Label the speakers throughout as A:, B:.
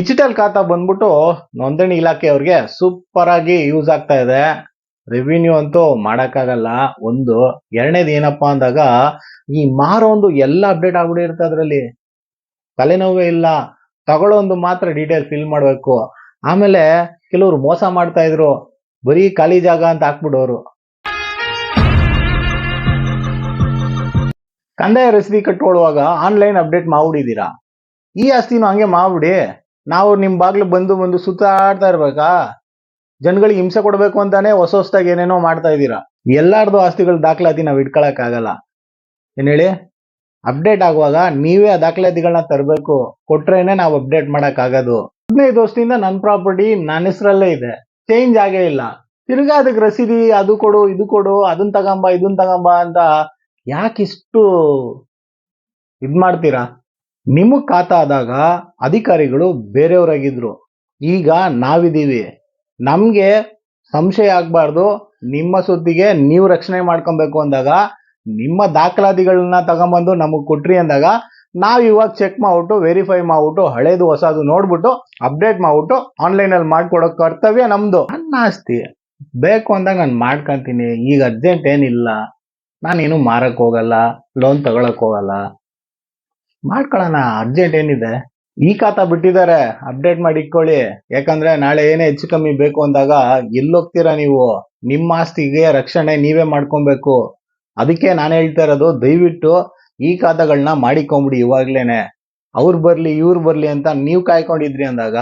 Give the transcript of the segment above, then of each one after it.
A: Digital ಖಾತಾ ಬಂದ್ಬಿಟ್ಟು ನೋಂದಣಿ ಇಲಾಖೆಯವ್ರಿಗೆ ಸೂಪರ್ ಆಗಿ ಯೂಸ್ ಆಗ್ತಾ ಇದೆ. ರೆವಿನ್ಯೂ ಅಂತೂ ಮಾಡೋಕ್ಕಾಗಲ್ಲ. ಒಂದು, ಎರಡನೇದು ಏನಪ್ಪಾ ಅಂದಾಗ ಈ ಮಾರೋ ಒಂದು ಎಲ್ಲ ಅಪ್ಡೇಟ್ ಆಗ್ಬಿಟ್ಟಿರುತ್ತೆ ಅದರಲ್ಲಿ. ತಲೆನೋವೇ ಇಲ್ಲ. ತಗೊಳ್ಳೋ ಒಂದು ಮಾತ್ರ ಡೀಟೇಲ್ ಫಿಲ್ ಮಾಡಬೇಕು. ಆಮೇಲೆ ಕೆಲವರು ಮೋಸ ಮಾಡ್ತಾ ಇದ್ರು. ಬರೀ ಖಾಲಿ ಜಾಗ ಅಂತ ಹಾಕ್ಬಿಡೋರು. ಕಂದಾಯ ರಸೀದಿ ಕಟ್ಕೊಳ್ಳುವಾಗ ಆನ್ಲೈನ್ ಅಪ್ಡೇಟ್ ಮಾಡ್ಬಿಟ್ಟಿದ್ದೀರಾ? ಈ ಆಸ್ತಿನೂ ಹಂಗೆ ಮಾಡ್ಬಿಡಿ. ನಾವು ನಿಮ್ ಬಾಗ್ಲು ಬಂದು ಬಂದು ಸುತ್ತಾಡ್ತಾ ಇರ್ಬೇಕಾ? ಜನಗಳಿಗೆ ಹಿಂಸೆ ಕೊಡ್ಬೇಕು ಅಂತಾನೆ ಹೊಸ ಹೊಸದಾಗಿ ಏನೇನೋ ಮಾಡ್ತಾ ಇದ್ದೀರಾ? ಎಲ್ಲಾರ್ದು ಆಸ್ತಿಗಳ ದಾಖಲಾತಿ ನಾವ್ ಇಟ್ಕೊಳಕ್ ಆಗಲ್ಲ. ಏನ್ ಹೇಳಿ? ಅಪ್ಡೇಟ್ ಆಗುವಾಗ ನೀವೇ ಆ ದಾಖಲಾತಿಗಳನ್ನ ತರಬೇಕು. ಕೊಟ್ರೇನೆ ನಾವು ಅಪ್ಡೇಟ್ ಮಾಡಕ್ ಆಗೋದು. ಹದಿನೈದು ವರ್ಷದಿಂದ ನನ್ನ ಪ್ರಾಪರ್ಟಿ ನನ್ನ ಹೆಸರಲ್ಲೇ ಇದೆ. ಚೇಂಜ್ ಆಗೇ ಇಲ್ಲ. ತಿರ್ಗಾ ಅದಕ್ಕೆ ರಸೀದಿ ಅದು ಕೊಡು, ಇದು ಕೊಡು ಅದನ್ನ ತಗೊಂಬ ಇದನ್ನ ತಗೊಂಬ ಅಂತ ಯಾಕಿಷ್ಟು ಇದ್ ಮಾಡ್ತೀರಾ? ನಿಮಗ್ ಖಾತಾದಾಗ ಅಧಿಕಾರಿಗಳು ಬೇರೆಯವರಾಗಿದ್ರು. ಈಗ ನಾವಿದ್ದೀವಿ. ನಮಗೆ ಸಂಶಯ ಆಗಬಾರ್ದು. ನಿಮ್ಮ ಸುದ್ದಿಗೆ ನೀವು ರಕ್ಷಣೆ ಮಾಡ್ಕೊಬೇಕು ಅಂದಾಗ, ನಿಮ್ಮ ದಾಖಲಾತಿಗಳನ್ನ ತಗೊಂಬಂದು ನಮಗೆ ಕೊಟ್ರಿ ಅಂದಾಗ, ನಾವು ಇವಾಗ ಚೆಕ್ ಮಾಡ್ಬಿಟ್ಟು ವೆರಿಫೈ ಮಾಡ್ಬಿಟ್ಟು, ಹಳೇದು ಹೊಸದು ನೋಡ್ಬಿಟ್ಟು ಅಪ್ಡೇಟ್ ಮಾಡ್ಬಿಟ್ಟು ಆನ್ಲೈನ್ ಅಲ್ಲಿ ಮಾಡ್ಕೊಡೋ ಕರ್ತವ್ಯ ನಮ್ಮದು ನನ್ನ ಆಸ್ತಿ. ಬೇಕು ಅಂದಾಗ ನಾನು ಮಾಡ್ಕೊಂತೀನಿ. ಈಗ ಅರ್ಜೆಂಟ್ ಏನಿಲ್ಲ. ನಾನೇನು ಮಾರಕ್ ಹೋಗಲ್ಲ. ಲೋನ್ ತಗೊಳಕ್ ಹೋಗಲ್ಲ. ಮಾಡ್ಕೊಳ್ಳೋಣ ಅರ್ಜೆಂಟ್ ಏನಿದೆ. ಈ ಖಾತಾ ಬಿಟ್ಟಿದ್ದಾರೆ ಅಪ್ಡೇಟ್ ಮಾಡಿ ಇಟ್ಕೊಳ್ಳಿ. ಯಾಕಂದ್ರೆ ನಾಳೆ ಏನೇ ಹೆಚ್ಚು ಕಮ್ಮಿ ಬೇಕು ಅಂದಾಗ ಎಲ್ಲೋಗ್ತೀರಾ ನೀವು? ನಿಮ್ಮ ಆಸ್ತಿಗೆ ರಕ್ಷಣೆ ನೀವೇ ಮಾಡ್ಕೊಬೇಕು. ಅದಕ್ಕೆ ನಾನು ಹೇಳ್ತಾ ಇರೋದು, ದಯವಿಟ್ಟು ಈ ಖಾತಾಗಳನ್ನ ಮಾಡಿಕೊಂಬಿಡಿ ಇವಾಗ್ಲೇನೆ. ಅವ್ರು ಬರ್ಲಿ, ಇವ್ರು ಬರ್ಲಿ ಅಂತ ನೀವು ಕಾಯ್ಕೊಂಡಿದ್ರಿ ಅಂದಾಗ,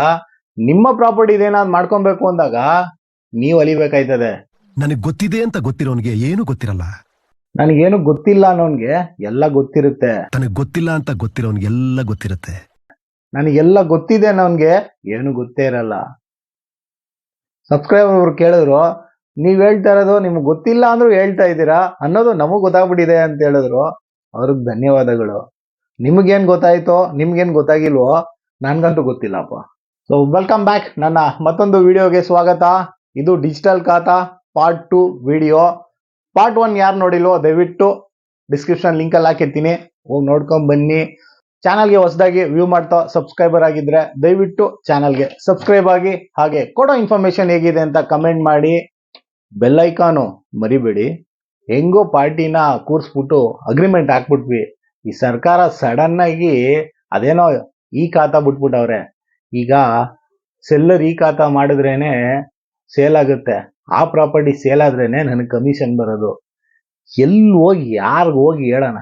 A: ನಿಮ್ಮ ಪ್ರಾಪರ್ಟಿ ಏನಾದ್ರು ಮಾಡ್ಕೊಬೇಕು ಅಂದಾಗ, ನೀವು ಅಲಿಬೇಕಾಯ್ತದೆ.
B: ನನಗೆ ಗೊತ್ತಿದೆ ಅಂತ ಗೊತ್ತಿರೋನಿಗೆ ಏನು ಗೊತ್ತಿರಲ್ಲ.
A: ನನಗೇನು ಗೊತ್ತಿಲ್ಲ ಅನ್ನೋನ್ಗೆ ಎಲ್ಲ ಗೊತ್ತಿರುತ್ತೆ.
B: ತನಗೆ ಗೊತ್ತಿಲ್ಲ ಅಂತ ಗೊತ್ತಿರೋನ್ಗೆ ಎಲ್ಲ ಗೊತ್ತಿರುತ್ತೆ.
A: ನನಗೆಲ್ಲ ಗೊತ್ತಿದೆ ಅನ್ನೋನ್ಗೆ ಏನು ಗೊತ್ತೇ ಇರಲ್ಲ. ಸಬ್ಸ್ಕ್ರೈಬರ್ ಅವ್ರು ಕೇಳಿದ್ರು ನೀವ್ ಹೇಳ್ತಾ ಇರೋದು ನಿಮ್ಗೆ ಗೊತ್ತಿಲ್ಲ ಅಂದ್ರೂ ಹೇಳ್ತಾ ಇದ್ದೀರಾ? ಅನ್ನೋದು ನಮಗ್ ಗೊತ್ತಾಗ್ಬಿಟ್ಟಿದೆ ಅಂತ ಹೇಳಿದ್ರು. ಅವ್ರಿಗೆ ಧನ್ಯವಾದಗಳು. ನಿಮ್ಗೇನ್ ಗೊತ್ತಾಯ್ತೋ ನಿಮ್ಗೇನ್ ಗೊತ್ತಾಗಿಲ್ವೋ ನನ್ಗಂತೂ ಗೊತ್ತಿಲ್ಲಪ್ಪ. ಸೊ ವೆಲ್ಕಮ್ ಬ್ಯಾಕ್ ನನ್ನ ಮತ್ತೊಂದು ವಿಡಿಯೋಗೆ ಸ್ವಾಗತ. ಇದು digital khata part two video part one ಯಾರು ನೋಡಿಲ್ವೋ, ದಯವಿಟ್ಟು ಡಿಸ್ಕ್ರಿಪ್ಷನ್ ಲಿಂಕಲ್ಲಿ ಹಾಕಿರ್ತೀನಿ. ಹೋಗಿ ನೋಡ್ಕೊಂಡು ಬನ್ನಿ. ಚಾನಲ್ಗೆ ಹೊಸದಾಗಿ ವ್ಯೂ ಮಾಡ್ತಾ ಸಬ್ಸ್ಕ್ರೈಬರ್ ಆಗಿದ್ರೆ ದಯವಿಟ್ಟು ಚಾನಲ್ಗೆ ಸಬ್ಸ್ಕ್ರೈಬ್ ಆಗಿ, ಹಾಗೆ ಕೊಡೋ ಇನ್ಫಾರ್ಮೇಶನ್ ಹೇಗಿದೆ ಅಂತ ಕಮೆಂಟ್ ಮಾಡಿ. ಬೆಲ್ಲೈಕಾನು ಮರಿಬೇಡಿ. ಹೆಂಗೋ ಪಾರ್ಟಿನ ಕೂರಿಸ್ಬಿಟ್ಟು ಅಗ್ರಿಮೆಂಟ್ ಹಾಕ್ಬಿಟ್ವಿ. ಈ ಸರ್ಕಾರ ಸಡನ್ ಆಗಿ ಅದೇನೋ ಈ ಖಾತಾ ಬಿಟ್ಬಿಟ್ಟವ್ರೆ. ಈಗ ಸೆಲ್ಲರ್ ಈ ಖಾತಾ ಮಾಡಿದ್ರೇನೆ ಸೇಲ್ ಆಗುತ್ತೆ. ಆ ಪ್ರಾಪರ್ಟಿ ಸೇಲ್ ಆದ್ರೇನೆ ನನಗೆ ಕಮಿಷನ್ ಬರೋದು. ಎಲ್ಲಿ ಹೋಗಿ, ಯಾರಿಗೆ ಹೋಗಿ ಹೇಳೋಣ?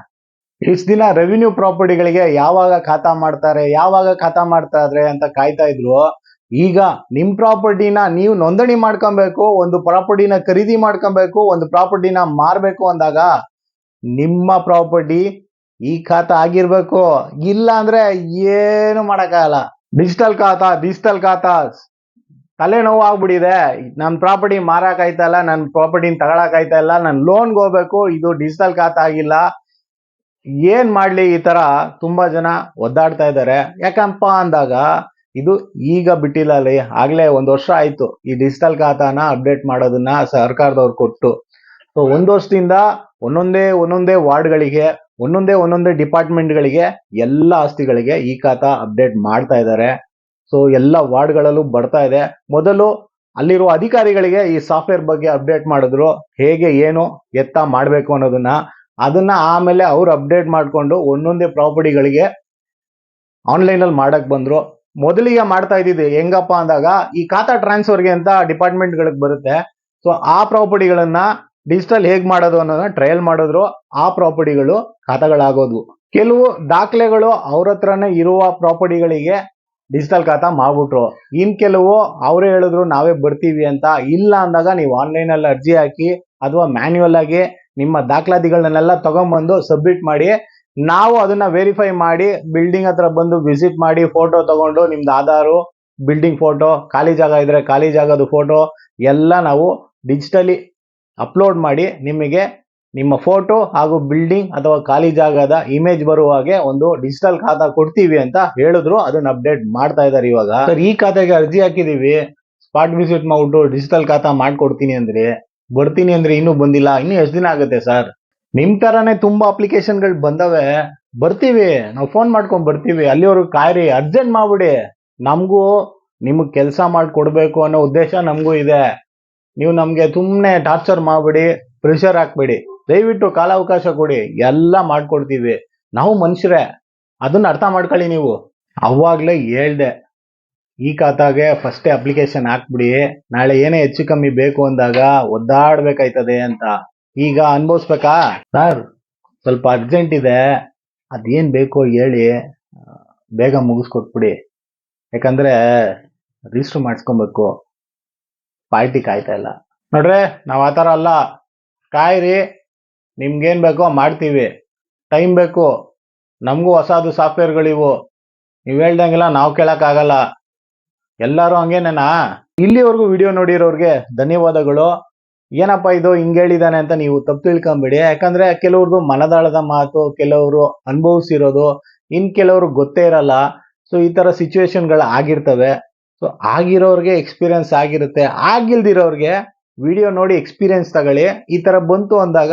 A: ಇಷ್ಟು ದಿನ ರೆವಿನ್ಯೂ ಪ್ರಾಪರ್ಟಿಗಳಿಗೆ ಯಾವಾಗ ಖಾತಾ ಮಾಡ್ತಾರೆ, ಯಾವಾಗ ಖಾತಾ ಮಾಡ್ತಾ ಇದ್ರೆ ಅಂತ ಕಾಯ್ತಾ ಇದ್ರು. ಈಗ ನಿಮ್ ಪ್ರಾಪರ್ಟಿನ ನೀವು ನೋಂದಣಿ ಮಾಡ್ಕೊಬೇಕು, ಒಂದು ಪ್ರಾಪರ್ಟಿನ ಖರೀದಿ ಮಾಡ್ಕೊಬೇಕು, ಒಂದು ಪ್ರಾಪರ್ಟಿನ ಮಾರಬೇಕು ಅಂದಾಗ ನಿಮ್ಮ ಪ್ರಾಪರ್ಟಿ ಈ ಖಾತಾ ಆಗಿರ್ಬೇಕು. ಇಲ್ಲ ಅಂದ್ರೆ ಏನು ಮಾಡೋಕ್ಕಾಗಲ್ಲ. ಡಿಜಿಟಲ್ ಖಾತಾ ಡಿಜಿಟಲ್ ಖಾತಾ ತಲೆನೋವು ಆಗ್ಬಿಟ್ಟಿದೆ ನನ್ನ ಪ್ರಾಪರ್ಟಿ ಮಾರಾಕಾಯ್ತಾ ಇಲ್ಲ ನನ್ನ ಪ್ರಾಪರ್ಟಿನ ತಗೊಳಕ್ ಆಯ್ತಾ ಇಲ್ಲ ನನ್ನ ಲೋನ್ಗೆ ಹೋಗ್ಬೇಕು, ಇದು ಡಿಜಿಟಲ್ ಖಾತ ಆಗಿಲ್ಲ. ಏನ್ ಮಾಡ್ಲಿ ಈ ತರ ತುಂಬಾ ಜನ ಒದ್ದಾಡ್ತಾ ಇದ್ದಾರೆ. ಯಾಕಪ್ಪ ಅಂದಾಗ, ಇದು ಈಗ ಬಿಟ್ಟಿಲ್ಲ ಅಲ್ಲಿ ಆಗ್ಲೇ ಒಂದ್ ವರ್ಷ ಆಯ್ತು ಈ ಡಿಜಿಟಲ್ ಖಾತಾನ ಅಪ್ಡೇಟ್ ಮಾಡೋದನ್ನ ಸರ್ಕಾರದವ್ರು ಕೊಟ್ಟು. ಸೊ ಒಂದ್ ವರ್ಷದಿಂದ ಒಂದೊಂದೇ ಒಂದೊಂದೇ ವಾರ್ಡ್ಗಳಿಗೆ, ಒಂದೊಂದೇ ಒಂದೊಂದೇ ಡಿಪಾರ್ಟ್ಮೆಂಟ್ಗಳಿಗೆ ಎಲ್ಲ ಆಸ್ತಿಗಳಿಗೆ ಈ ಖಾತಾ ಅಪ್ಡೇಟ್ ಮಾಡ್ತಾ ಇದ್ದಾರೆ. ಸೊ ಎಲ್ಲ ವಾರ್ಡ್ಗಳಲ್ಲೂ ಬರ್ತಾ ಇದೆ. ಮೊದಲು ಅಲ್ಲಿರುವ ಅಧಿಕಾರಿಗಳಿಗೆ ಈ ಸಾಫ್ಟ್ವೇರ್ ಬಗ್ಗೆ ಅಪ್ಡೇಟ್ ಮಾಡಿದ್ರು. ಹೇಗೆ, ಏನು, ಎತ್ತ ಮಾಡಬೇಕು ಅನ್ನೋದನ್ನ. ಅದನ್ನ ಆಮೇಲೆ ಅವ್ರು ಅಪ್ಡೇಟ್ ಮಾಡಿಕೊಂಡು ಒಂದೊಂದೇ ಪ್ರಾಪರ್ಟಿಗಳಿಗೆ ಆನ್ಲೈನ್ ಅಲ್ಲಿ ಮಾಡಕ್ ಬಂದ್ರು. ಮೊದಲಿಗೆ ಮಾಡ್ತಾ ಇದ್ದಿದ್ದು ಹೆಂಗಪ್ಪ ಅಂದಾಗ ಈ ಖಾತಾ ಟ್ರಾನ್ಸ್ಫರ್ಗೆ ಅಂತ ಡಿಪಾರ್ಟ್ಮೆಂಟ್ ಗಳಿಗೆ ಬರುತ್ತೆ. ಸೊ ಆ ಪ್ರಾಪರ್ಟಿಗಳನ್ನ ಡಿಜಿಟಲ್ ಹೇಗ್ ಮಾಡೋದು ಅನ್ನೋದನ್ನ ಟ್ರಯಲ್ ಮಾಡಿದ್ರು. ಆ ಪ್ರಾಪರ್ಟಿಗಳು ಖಾತಾಗಳಾಗೋದು ಕೆಲವು ದಾಖಲೆಗಳು ಅವ್ರ ಹತ್ರನೇ ಇರುವ ಪ್ರಾಪರ್ಟಿಗಳಿಗೆ ಡಿಜಿಟಲ್ ಖಾತಾ ಮಾಡ್ಬಿಟ್ರು. ಇನ್ ಕೆಲವು ಅವರೇ ಹೇಳಿದ್ರು, ನಾವೇ ಬರ್ತೀವಿ ಅಂತ ಇಲ್ಲ ಅಂದಾಗ ನೀವು ಆನ್ಲೈನ್ ಅಲ್ಲಿ ಅರ್ಜಿ ಹಾಕಿ ಅಥವಾ ಮ್ಯಾನ್ಯುವಲ್ ಆಗಿ ನಿಮ್ಮ ದಾಖಲಾತಿಗಳನ್ನೆಲ್ಲ ತಗೊಂಡ್ಬಂದು ಸಬ್ಮಿಟ್ ಮಾಡಿ, ನಾವು ಅದನ್ನ ವೆರಿಫೈ ಮಾಡಿ ಬಿಲ್ಡಿಂಗ್ ಹತ್ರ ಬಂದು ವಿಸಿಟ್ ಮಾಡಿ ಫೋಟೋ ತಗೊಂಡು ನಿಮ್ದು ಆಧಾರು ಬಿಲ್ಡಿಂಗ್ ಫೋಟೋ ಖಾಲಿ ಜಾಗ ಇದ್ರೆ ಖಾಲಿ ಜಾಗದ ಫೋಟೋ ಎಲ್ಲ ನಾವು ಡಿಜಿಟಲಿ ಅಪ್ಲೋಡ್ ಮಾಡಿ ನಿಮಗೆ ನಿಮ್ಮ ಫೋಟೋ ಹಾಗೂ ಬಿಲ್ಡಿಂಗ್ ಅಥವಾ ಖಾಲಿ ಜಾಗದ ಇಮೇಜ್ ಬರುವ ಹಾಗೆ ಒಂದು ಡಿಜಿಟಲ್ ಖಾತಾ ಕೊಡ್ತೀವಿ ಅಂತ ಹೇಳಿದ್ರು. ಅದನ್ನ ಅಪ್ಡೇಟ್ ಮಾಡ್ತಾ ಇದ್ದಾರೆ ಇವಾಗ. ಸರ್ ಈ ಖಾತೆಗೆ ಅರ್ಜಿ ಹಾಕಿದೀವಿ. ಸ್ಪಾಟ್ ವಿಸಿಟ್ ಮಾಡ್ಬಿಟ್ಟು ಡಿಜಿಟಲ್ ಖಾತಾ ಮಾಡ್ಕೊಡ್ತೀನಿ ಅಂದ್ರೆ, ಬರ್ತೀನಿ ಅಂದ್ರೆ ಇನ್ನೂ ಬಂದಿಲ್ಲ. ಇನ್ನು ಎಷ್ಟು ದಿನ ಆಗುತ್ತೆ ಸರ್ ನಿಮ್ ತರಾನೇ ತುಂಬಾ ಅಪ್ಲಿಕೇಶನ್ಗಳು ಬಂದವೆ. ಬರ್ತೀವಿ. ನಾವು ಫೋನ್ ಮಾಡ್ಕೊಂಡ್ ಬರ್ತೀವಿ. ಅಲ್ಲಿವರೆಗೂ ಕಾಯ್ರಿ. ಅರ್ಜೆಂಟ್ ಮಾಡ್ಬಿಡಿ. ನಮಗೂ ನಿಮಗೆ ಕೆಲಸ ಮಾಡಿಕೊಡ್ಬೇಕು ಅನ್ನೋ ಉದ್ದೇಶ ನಮಗೂ ಇದೆ. ನೀವು ನಮಗೆ ಸುಮ್ಮನೆ ಟಾರ್ಚರ್ ಮಾಡ್ಬಿಡಿ. ಪ್ರೆಷರ್ ಹಾಕ್ಬೇಡಿ. ದಯವಿಟ್ಟು ಕಾಲಾವಕಾಶ ಕೊಡಿ. ಎಲ್ಲ ಮಾಡ್ಕೊಡ್ತೀವಿ. ನಾವು ಮನುಷ್ಯರೇ. ಅದನ್ನ ಅರ್ಥ ಮಾಡ್ಕೊಳ್ಳಿ ನೀವು. ಅವಾಗಲೇ ಹೇಳ್ದೆ. ಈ ಖಾತಾಗೆ ಫಸ್ಟೇ ಅಪ್ಲಿಕೇಶನ್ ಹಾಕ್ಬಿಡಿ. ನಾಳೆ ಏನೇ ಹೆಚ್ಚು ಕಮ್ಮಿ ಬೇಕು ಅಂದಾಗ ಒದ್ದಾಡ್ಬೇಕಾಯ್ತದೆ ಅಂತ. ಈಗ ಅನ್ಭವಿಸ್ಬೇಕಾ? ಸರ್, ಸ್ವಲ್ಪ ಅರ್ಜೆಂಟ್ ಇದೆ. ಅದೇನ್ ಬೇಕೋ ಹೇಳಿ ಬೇಗ ಮುಗಿಸ್ಕೊಟ್ಬಿಡಿ. ಯಾಕಂದ್ರೆ ರಿಜಿಸ್ಟರ್ ಮಾಡಿಸ್ಕೊಬೇಕು. ಪಾರ್ಟಿ ಕಾಯ್ತಾ ಇಲ್ಲ. ನೋಡ್ರೆ, ನಾವು ಆ ಥರ ಅಲ್ಲ. ಕಾಯ್ರಿ. ನಿಮ್ಗೇನ್ ಬೇಕೋ ಮಾಡ್ತೀವಿ. ಟೈಮ್ ಬೇಕು. ನಮಗೂ ಹೊಸದು ಸಾಫ್ಟ್ವೇರ್ಗಳಿವು. ನೀವು ಹೇಳ್ದಂಗೆಲ್ಲ ನಾವು ಕೇಳೋಕ್ಕಾಗಲ್ಲ. ಎಲ್ಲರೂ ಹಂಗೇನೇನಾ? ಇಲ್ಲಿವರೆಗೂ ವಿಡಿಯೋ ನೋಡಿರೋರಿಗೆ ಧನ್ಯವಾದಗಳು. ಏನಪ್ಪ ಇದು ಹಿಂಗೆ ಹೇಳಿದಾನೆ ಅಂತ ನೀವು ತಪ್ಪು ತಿಳ್ಕೊಂಬಿಡಿ. ಯಾಕಂದ್ರೆ ಕೆಲವ್ರದ್ದು ಮನದಾಳದ ಮಾತು, ಕೆಲವರು ಅನುಭವಿಸಿರೋದು, ಇನ್ ಕೆಲವರು ಗೊತ್ತೇ ಇರಲ್ಲ. ಸೊ, ಈ ಥರ ಸಿಚುವೇಶನ್ಗಳು ಆಗಿರ್ತವೆ. ಸೊ, ಆಗಿರೋರಿಗೆ ಎಕ್ಸ್ಪೀರಿಯನ್ಸ್ ಆಗಿರುತ್ತೆ. ಆಗಿಲ್ದಿರೋರಿಗೆ ವಿಡಿಯೋ ನೋಡಿ ಎಕ್ಸ್ಪೀರಿಯನ್ಸ್ ತಗೊಳ್ಳಿ. ಈ ಥರ ಬಂತು ಅಂದಾಗ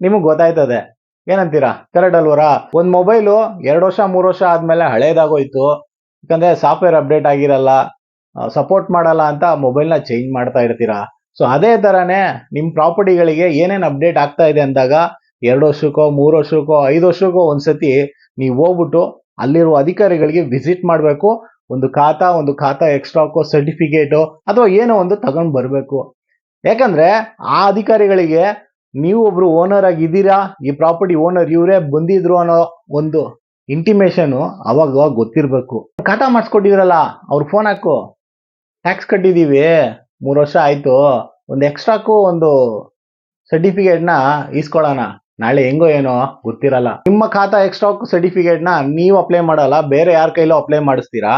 A: ನಿಮಗೆ ಗೊತ್ತಾಯ್ತದೆ. ಏನಂತೀರಾ? ಕರೆಕ್ಟ್ ಅಲ್ವರಾ? ಒಂದ್ ಮೊಬೈಲು ಎರಡು ವರ್ಷ, ಮೂರು ವರ್ಷ ಆದ್ಮೇಲೆ ಹಳೇದಾಗೋಯ್ತು. ಯಾಕಂದ್ರೆ ಸಾಫ್ಟ್ವೇರ್ ಅಪ್ಡೇಟ್ ಆಗಿರಲ್ಲ ಸಪೋರ್ಟ್ ಮಾಡಲ್ಲ ಅಂತ ಮೊಬೈಲ್ನ ಚೇಂಜ್ ಮಾಡ್ತಾ ಇರ್ತೀರಾ? ಸೊ ಅದೇ ತರಾನೇ ನಿಮ್ ಪ್ರಾಪರ್ಟಿಗಳಿಗೆ ಏನೇನು ಅಪ್ಡೇಟ್ ಆಗ್ತಾ ಇದೆ ಅಂದಾಗ, ಎರಡು ವರ್ಷಕ್ಕೋ, ಮೂರು ವರ್ಷಕ್ಕೋ, ಐದು ವರ್ಷಕ್ಕೋ ಒಂದ್ಸತಿ ನೀವು ಹೋಗ್ಬಿಟ್ಟು ಅಲ್ಲಿರುವ ಅಧಿಕಾರಿಗಳಿಗೆ ವಿಸಿಟ್ ಮಾಡಬೇಕು. ಒಂದು ಖಾತಾ ಒಂದು ಖಾತಾ ಎಕ್ಸ್ಟ್ರಾಕೋ ಸರ್ಟಿಫಿಕೇಟು ಅಥವಾ ಏನೋ ಒಂದು ತಗೊಂಡ್ ಬರಬೇಕು. ಯಾಕಂದ್ರೆ ಆ ಅಧಿಕಾರಿಗಳಿಗೆ ನೀವು ಒಬ್ರು ಓನರ್ ಆಗಿದ್ದೀರಾ? ಈ ಪ್ರಾಪರ್ಟಿ ಓನರ್ ಇವರೇ ಬಂದಿದ್ರು ಅನ್ನೋ ಒಂದು ಇಂಟಿಮೇಶನ್ ಅವಾಗ ಅವಾಗ ಗೊತ್ತಿರ್ಬೇಕು. ಖಾತಾ ಮಾಡಿಸ್ಕೊಟ್ಟಿದ್ರಲ್ಲ, ಅವ್ರ ಫೋನ್ ಹಾಕು. ಟ್ಯಾಕ್ಸ್ ಕಟ್ಟಿದೀವಿ, ಮೂರು ವರ್ಷ ಆಯ್ತು. ಒಂದು ಎಕ್ಸ್ಟ್ರಾಕು ಒಂದು ಸರ್ಟಿಫಿಕೇಟ್ನ ಇಸ್ಕೊಳ್ಳೋಣ ನಾಳೆ ಹೆಂಗೋ ಏನೋ ಗೊತ್ತಿರಲ್ಲ. ನಿಮ್ಮ ಖಾತಾ ಎಕ್ಸ್ಟ್ರಾಕ್ ಸರ್ಟಿಫಿಕೇಟ್ನ ನೀವು ಅಪ್ಲೈ ಮಾಡಲ್ಲ, ಬೇರೆ ಯಾರ ಕೈಲೂ ಅಪ್ಲೈ ಮಾಡಿಸ್ತೀರಾ?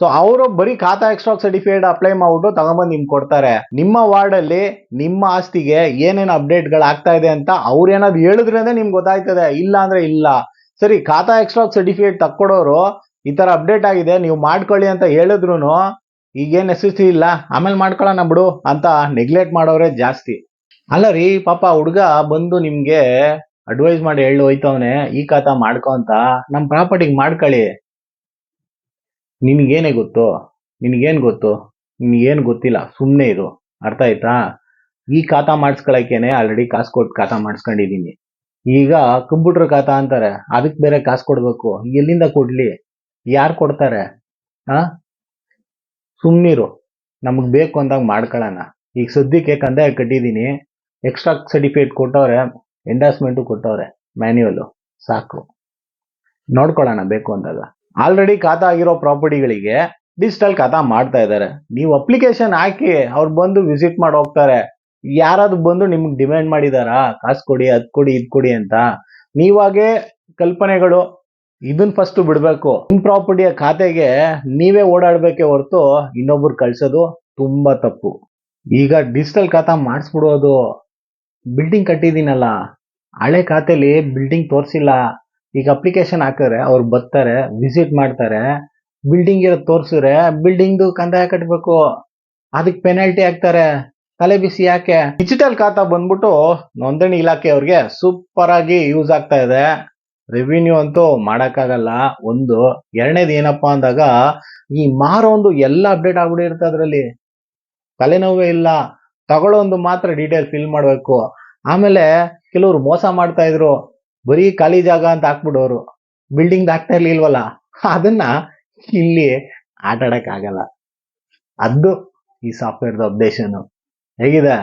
A: ಸೊ ಅವರು ಬರೀ ಖಾತಾ ಎಕ್ಸ್ಟ್ರಾಕ್ ಸರ್ಟಿಫಿಕೇಟ್ ಅಪ್ಲೈ ಮಾಡ್ಬಿಟ್ಟು ತಗೊಂಬಂದು ನಿಮ್ಗೆ ಕೊಡ್ತಾರೆ. ನಿಮ್ಮ ವಾರ್ಡ್ ಅಲ್ಲಿ ನಿಮ್ಮ ಆಸ್ತಿಗೆ ಏನೇನು ಅಪ್ಡೇಟ್ಗಳು ಆಗ್ತಾ ಇದೆ ಅಂತ ಅವ್ರು ಏನಾದ್ರು ಹೇಳಿದ್ರೇನೆ ನಿಮ್ಗೆ ಗೊತ್ತಾಯ್ತದೆ. ಇಲ್ಲ ಅಂದ್ರೆ ಇಲ್ಲ. ಸರಿ, ಖಾತಾ ಎಕ್ಸ್ಟ್ರಾಕ್ ಸರ್ಟಿಫಿಕೇಟ್ ತಕ್ಕೊಡೋರು ಈ ತರ ಅಪ್ಡೇಟ್ ಆಗಿದೆ, ನೀವು ಮಾಡ್ಕೊಳ್ಳಿ ಅಂತ ಹೇಳಿದ್ರು ಈಗೇನು ನೆಸೆಸಿಟಿ ಇಲ್ಲ, ಆಮೇಲೆ ಮಾಡ್ಕೊಳ್ಳೋಣ ಬಿಡು ಅಂತ ನೆಗ್ಲೆಕ್ಟ್ ಮಾಡೋರೇ ಜಾಸ್ತಿ. ಅಲ್ಲ ರೀ, ಪಾಪ ಹುಡುಗ ಬಂದು ನಿಮ್ಗೆ ಅಡ್ವೈಸ್ ಮಾಡಿ ಹೇಳಿ ಹೋಯ್ತವನೆ, ಈ ಖಾತಾ ಮಾಡ್ಕೊ ಅಂತ. ನಮ್ ಪ್ರಾಪರ್ಟಿಗೆ ಮಾಡ್ಕೊಳ್ಳಿ ನಿನ್ಗೇನೆ ಗೊತ್ತು? ನಿನಗೇನು ಗೊತ್ತು? ನಿನಗೇನು ಗೊತ್ತಿಲ್ಲ? ಸುಮ್ಮನೆ ಇರು. ಅರ್ಥ ಆಯ್ತಾ? ಈ ಖಾತಾ ಮಾಡಿಸ್ಕೊಳಕೇನೆ ಆಲ್ರೆಡಿ ಕಾಸು ಕೊಟ್ಟು ಖಾತಾ ಮಾಡಿಸ್ಕೊಂಡಿದ್ದೀನಿ ಈಗ ಕಂಪ್ಯೂಟರ್ ಖಾತಾ ಅಂತಾರೆ. ಅದಕ್ಕೆ ಬೇರೆ ಕಾಸು ಕೊಡಬೇಕು. ಎಲ್ಲಿಂದ ಕೊಡಲಿ? ಯಾರು ಕೊಡ್ತಾರೆ? ಹಾಂ ಸುಮ್ಮನಿರು ನಮಗೆ ಬೇಕು ಅಂದಾಗ ಮಾಡ್ಕೊಳ್ಳೋಣ ಈಗ ಸದ್ಯಕ್ಕೆ ಕಂದಾಯ ಕಟ್ಟಿದ್ದೀನಿ ಎಕ್ಸ್ಟ್ರಾ ಸರ್ಟಿಫಿಕೇಟ್ ಕೊಟ್ಟವ್ರೆ ಎಂಡಾಸ್ಮೆಂಟು ಕೊಟ್ಟವ್ರೆ ಮ್ಯಾನ್ಯುವಲ್ ಸಾಕು. ನೋಡ್ಕೊಳ್ಳೋಣ ಬೇಕು ಅಂದಾಗ. ಆಲ್ರೆಡಿ ಖಾತಾ ಆಗಿರೋ ಪ್ರಾಪರ್ಟಿಗಳಿಗೆ ಡಿಜಿಟಲ್ ಖಾತಾ ಮಾಡ್ತಾ ಇದ್ದಾರೆ. ನೀವು ಅಪ್ಲಿಕೇಶನ್ ಹಾಕಿ ಅವ್ರು ಬಂದು ವಿಸಿಟ್ ಮಾಡಿ ಹೋಗ್ತಾರೆ. ಯಾರಾದ್ರು ಬಂದು ನಿಮ್ಗೆ ಡಿಮ್ಯಾಂಡ್ ಮಾಡಿದಾರಾ? ಕಾಸು ಕೊಡಿ, ಅದ್ ಕೊಡಿ, ಇದ್ ಕೊಡಿ ಅಂತ. ನೀವಾಗೆ ಕಲ್ಪನೆಗಳು ಇದನ್ ಫಸ್ಟ್ ಬಿಡ್ಬೇಕು. ನಿಮ್ ಪ್ರಾಪರ್ಟಿಯ ಖಾತೆಗೆ ನೀವೇ ಓಡಾಡ್ಬೇಕೆ ಹೊರತು ಇನ್ನೊಬ್ರು ಕಳ್ಸೋದು ತುಂಬಾ ತಪ್ಪು. ಈಗ ಡಿಜಿಟಲ್ ಖಾತಾ ಮಾಡಿಸ್ಬಿಡೋದು. ಬಿಲ್ಡಿಂಗ್ ಕಟ್ಟಿದೀನಲ್ಲ. ಹಳೆ ಖಾತೆಲಿ ಬಿಲ್ಡಿಂಗ್ ತೋರಿಸಿಲ್ಲ. ಈಗ ಅಪ್ಲಿಕೇಶನ್ ಹಾಕಿದ್ರೆ ಅವ್ರು ಬರ್ತಾರೆ ವಿಸಿಟ್ ಮಾಡ್ತಾರೆ ಬಿಲ್ಡಿಂಗ್ ಇರೋದು ತೋರ್ಸಿದ್ರೆ ಬಿಲ್ಡಿಂಗ್ದು ಕಂದಾಯ ಕಟ್ಟಬೇಕು ಅದಕ್ಕೆ ಪೆನಾಲ್ಟಿ ಹಾಕ್ತಾರೆ, ತಲೆ ಬಿಸಿ ಯಾಕೆ? ಡಿಜಿಟಲ್ ಖಾತಾ ಬಂದ್ಬಿಟ್ಟು ನೋಂದಣಿ ಇಲಾಖೆ ಅವ್ರಿಗೆ ಸೂಪರ್ ಆಗಿ ಯೂಸ್ ಆಗ್ತಾ ಇದೆ. ರೆವಿನ್ಯೂ ಅಂತೂ ಮಾಡಕ್ಕಾಗಲ್ಲ. ಒಂದು, ಎರಡನೇದು ಏನಪ್ಪಾ ಅಂದಾಗ, ಈ ಮಾರೋ ಒಂದು ಎಲ್ಲ ಅಪ್ಡೇಟ್ ಆಗ್ಬಿಟ್ಟಿರುತ್ತೆ ಅದ್ರಲ್ಲಿ. ತಲೆನೋವೇ ಇಲ್ಲ. ತಗೊಳ್ಳೋಂದು ಮಾತ್ರ ಡೀಟೇಲ್ ಫಿಲ್ ಮಾಡಬೇಕು. ಆಮೇಲೆ ಕೆಲವರು ಮೋಸ ಮಾಡ್ತಾ ಇದ್ರು. ಬರೀ ಖಾಲಿ ಜಾಗ ಅಂತ ಹಾಕ್ಬಿಡೋರು. ಬಿಲ್ಡಿಂಗ್ ಹಾಕ್ತಾ ಇರ್ಲಿಲ್ವಲ್ಲ? ಅದನ್ನ ಇಲ್ಲಿ ಆಟ ಆಗಲ್ಲ ಅದು ಈ ಸಾಫ್ಟ್ವೇರ್ ಅಪ್ಡೇಷನ್ ಹೇಗಿದೆ?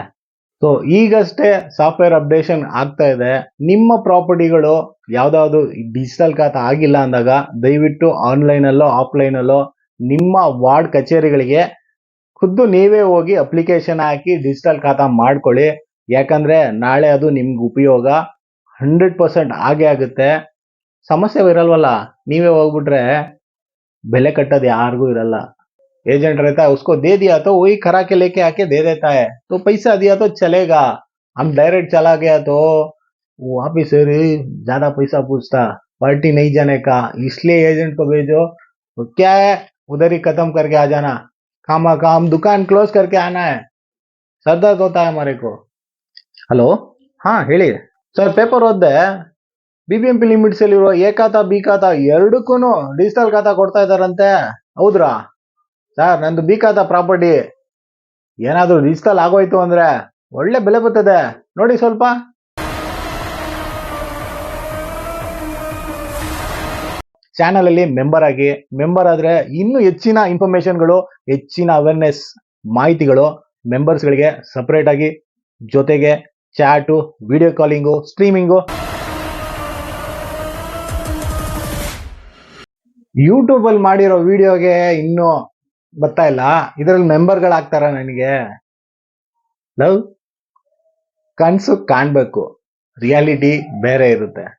A: ಸೊ ಈಗಷ್ಟೇ ಸಾಫ್ಟ್ವೇರ್ ಅಪ್ಡೇಷನ್ ಆಗ್ತಾ ಇದೆ. ನಿಮ್ಮ ಪ್ರಾಪರ್ಟಿಗಳು ಯಾವ್ದಾವ್ದು ಡಿಜಿಟಲ್ ಖಾತಾ ಆಗಿಲ್ಲ ಅಂದಾಗ ದಯವಿಟ್ಟು ಆನ್ಲೈನ್ ಅಲ್ಲೋ ಆಫ್ಲೈನ್ ಅಲ್ಲೋ ನಿಮ್ಮ ವಾರ್ಡ್ ಕಚೇರಿಗಳಿಗೆ ಖುದ್ದು ನೀವೇ ಹೋಗಿ ಅಪ್ಲಿಕೇಶನ್ ಹಾಕಿ ಡಿಜಿಟಲ್ ಖಾತಾ ಮಾಡ್ಕೊಳ್ಳಿ. ಯಾಕಂದ್ರೆ ನಾಳೆ ಅದು ನಿಮ್ಗೆ ಉಪಯೋಗ. ಹಂಡ್ರೆಡ್ ಪರ್ಸೆಂಟ್ ಆಗೇ ಆಗುತ್ತೆ ಸಮಸ್ಯೆ ಇರಲ್ವಲ್ಲ ನೀವೇ ಹೋಗ್ಬಿಟ್ರೆ ಬೆಲೆ ಕಟ್ಟೋದು ಯಾರಿಗೂ ಇರಲ್ಲ एजेंट रहता है उसको दे दिया तो वही करा के लेके आके दे देता है तो पैसा दिया तो चलेगा हम डायरेक्ट चला गया तो वो ऑफिसर ज्यादा पैसा पूछता पार्टी नहीं जाने का इसलिए एजेंट को भेजो तो क्या है उधर ही खत्म करके आ जाना खामा काम दुकान क्लोज करके आना है सरदर्द होता है हमारे को ಹಲೋ ಹಾ ಹೇಳಿ sir paper ಓದ್ದೆ. B B M P limits ಅಲ್ಲಿರೋ ಎ ಖಾತಾ ಬಿ ಖಾತಾ ಎರಡಕ್ಕೂ ಡಿಜಿಟಲ್ ಖಾತಾ ಕೊಡ್ತಾ ಇದಾರಂತೆ ಹೌದ್ರಾ? ಸರ್, ನಂದು ಬಿ ಖಾತಾ ಪ್ರಾಪರ್ಟಿ. ಏನಾದ್ರೂ ಡಿಜಿಟಲ್ ಆಗೋಯ್ತು ಅಂದ್ರೆ ಒಳ್ಳೆ ಬೆಲೆ ಬರ್ತದೆ. ನೋಡಿ ಸ್ವಲ್ಪ. ಚಾನಲ್ ಅಲ್ಲಿ ಮೆಂಬರ್ ಆಗಿ ಮೆಂಬರ್ ಆದ್ರೆ ಇನ್ನೂ ಹೆಚ್ಚಿನ ಇನ್ಫಾರ್ಮೇಶನ್ಗಳು ಹೆಚ್ಚಿನ ಅವೇರ್ನೆಸ್ ಮಾಹಿತಿಗಳು ಮೆಂಬರ್ಸ್ ಗಳಿಗೆ ಸಪರೇಟ್ ಆಗಿ ಜೊತೆಗೆ ಚಾಟು ವಿಡಿಯೋ ಕಾಲಿಂಗು ಸ್ಟ್ರೀಮಿಂಗು ಯೂಟ್ಯೂಬಲ್ಲಿ ಮಾಡಿರೋ ವಿಡಿಯೋಗೆ ಇನ್ನು ಬರ್ತಾ ಇಲ್ಲ. ಇದರಲ್ಲಿ ಮೆಂಬರ್ಗಳಾಗ್ತಾರ ನನಗೆ. ಲವ್? ಕನ್ಸು ಕಾಣಬೇಕು. ರಿಯಾಲಿಟಿ ಬೇರೆ ಇರುತ್ತೆ.